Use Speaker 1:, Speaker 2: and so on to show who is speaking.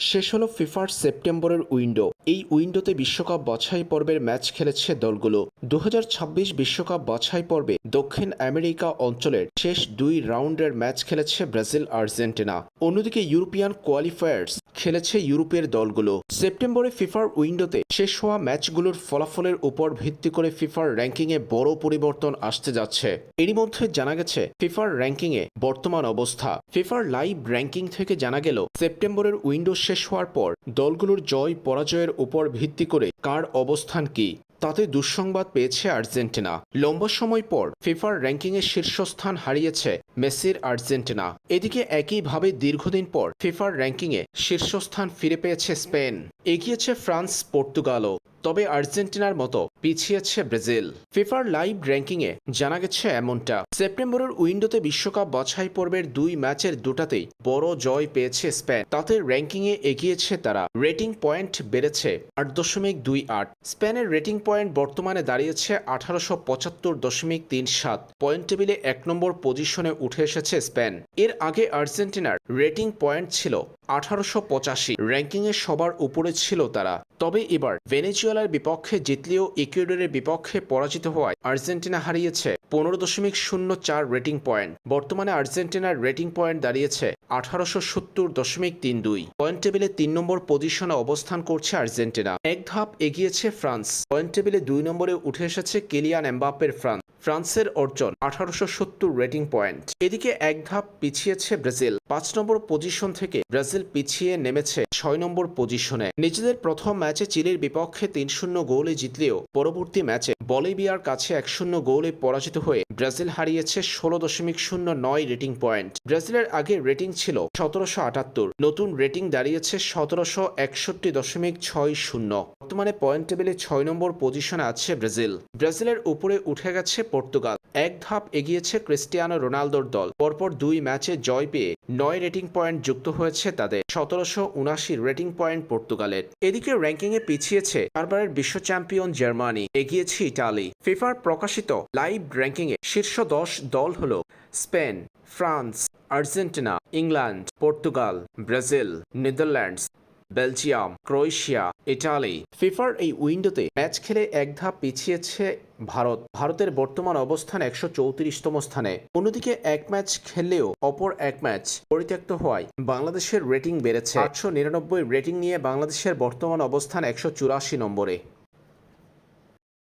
Speaker 1: শেষ হলো ফিফার সেপ্টেম্বরের উইন্ডো। এই উইন্ডোতে বিশ্বকাপ বাছাই পর্বের ম্যাচ খেলেছে দলগুলো। দু বিশ্বকাপ বাছাই পর্বে দক্ষিণ আমেরিকা অঞ্চলের শেষ দুই রাউন্ডের ম্যাচ খেলেছে ব্রাজিল আর্জেন্টিনা। অন্যদিকে ইউরোপিয়ান কোয়ালিফায়ার্স খেলেছে ইউরোপের দলগুলো। সেপ্টেম্বরে ফিফার উইন্ডোতে শেষ হওয়া ম্যাচগুলোর ফলাফলের উপর ভিত্তি করে ফিফার র্যাঙ্কিংয়ে বড় পরিবর্তন আসতে যাচ্ছে। এরই মধ্যে জানা গেছে, ফিফার র্যাঙ্কিংয়ে বর্তমান অবস্থা। ফিফার লাইভ র্যাঙ্কিং থেকে জানা গেল, সেপ্টেম্বরের উইন্ডো শেষ হওয়ার পর দলগুলোর জয় পরাজয়ের উপর ভিত্তি করে কার অবস্থান কি, তাতে দুঃসংবাদ পেয়েছে আর্জেন্টিনা। লম্বা সময় পর ফিফার র্যাঙ্কিংয়ে শীর্ষস্থান হারিয়েছে মেসির আর্জেন্টিনা। এদিকে একইভাবে দীর্ঘদিন পর ফিফার র্যাঙ্কিংয়ে শীর্ষস্থান ফিরে পেয়েছে স্পেন। এগিয়েছে ফ্রান্স, পর্তুগালও। তবে আর্জেন্টিনার মতো পিছিয়েছে ব্রাজিল। ফিফার লাইভ র্যাঙ্কিংয়ে জানা গেছে এমনটা। সেপ্টেম্বরের উইন্ডোতে বিশ্বকাপ বাছাই পর্বের দুই ম্যাচের দুটাতেই বড় জয় পেয়েছে স্পেন। তাতে র্যাঙ্কিংয়ে এগিয়েছে তারা। রেটিং পয়েন্ট বেড়েছে আট দশমিক দুই আট। স্পেনের রেটিং পয়েন্ট বর্তমানে দাঁড়িয়েছে আঠারোশো পঁচাত্তর দশমিক তিন সাত। পয়েন্ট টেবিলে এক নম্বর পজিশনে উঠে এসেছে স্পেন। এর আগে আর্জেন্টিনার রেটিং পয়েন্ট ছিল আঠারোশো পঁচাশি। র্যাঙ্কিংয়ে সবার উপরে ছিল তারা। তবে এবার ভেনেজুয়েলার বিপক্ষে জিতলেও ইকুয়েডরের বিপক্ষে পরাজিত হওয়ায় আর্জেন্টিনা হারিয়েছে পনেরো দশমিক শূন্য চার রেটিং পয়েন্ট। বর্তমানে আর্জেন্টিনার রেটিং পয়েন্ট দাঁড়িয়েছে আঠারোশো সত্তর দশমিক তিন দুই। পয়েন্ট টেবিলে তিন নম্বর পজিশনে অবস্থান করছে আর্জেন্টিনা। এক ধাপ এগিয়েছে ফ্রান্স। পয়েন্ট টেবিলে দুই নম্বরে উঠে এসেছে কেলিয়ান এমবাপ্পের ফ্রান্স। ফ্রান্সের অর্জন, আঠারোশো সত্তর রেটিং পয়েন্ট। এদিকে এক ধাপ পিছিয়েছে ব্রাজিল। পাঁচ নম্বর পজিশন থেকে ব্রাজিল পিছিয়ে নেমেছে ছয় নম্বর পজিশনে। নিজেদের প্রথম ম্যাচে চিলির বিপক্ষে তিন শূন্য গোলে জিতলেও পরবর্তী ম্যাচে বলিভিয়ার কাছে এক শূন্য গোলে পরাজিত হয়ে ব্রাজিল হারিয়েছে ষোলো দশমিক শূন্য নয় রেটিং পয়েন্ট। ব্রাজিলের আগে রেটিং ছিল সতেরোশো আটাত্তর, নতুন রেটিং দাঁড়িয়েছে সতেরোশো একষট্টি দশমিক ছয় শূন্য। বর্তমানে পয়েন্ট টেবিলে ছয় নম্বর পজিশনে আছে ব্রাজিল। ব্রাজিলের উপরে উঠে গেছে পর্তুগাল। এক ধাপ এগিয়েছে ক্রিস্টিয়ানো রোনালদোর দল। পরপর দুই ম্যাচে জয় পেয়ে নয় রেটিং পয়েন্ট যুক্ত হয়েছে তাদের। সতেরোশো উনাশি রেটিং পয়েন্ট পর্তুগালের। এদিকে র্যাঙ্কিংয়ে পিছিয়েছে বারবারের বিশ্ব চ্যাম্পিয়ন জার্মানি। এগিয়েছে ইটালি। ফিফার প্রকাশিত লাইভ র্যাঙ্কিংয়ে শীর্ষ দশ দল হল Spain, France, Argentina, England, Portugal, Brazil, Netherlands Belgium, Croatia, Italy. ফিফার এই উইন্ডোতে ম্যাচ খেলে এক ধাপ পিছিয়েছে ভারত। ভারতের বর্তমান অবস্থান একশো চৌত্রিশতম স্থানে। অন্যদিকে এক ম্যাচ খেললেও অপর এক ম্যাচ পরিত্যক্ত হওয়ায় বাংলাদেশের রেটিং বেড়েছে। আটশো নিরানব্বই রেটিং নিয়ে বাংলাদেশের বর্তমান অবস্থান একশো চুরাশি নম্বরে।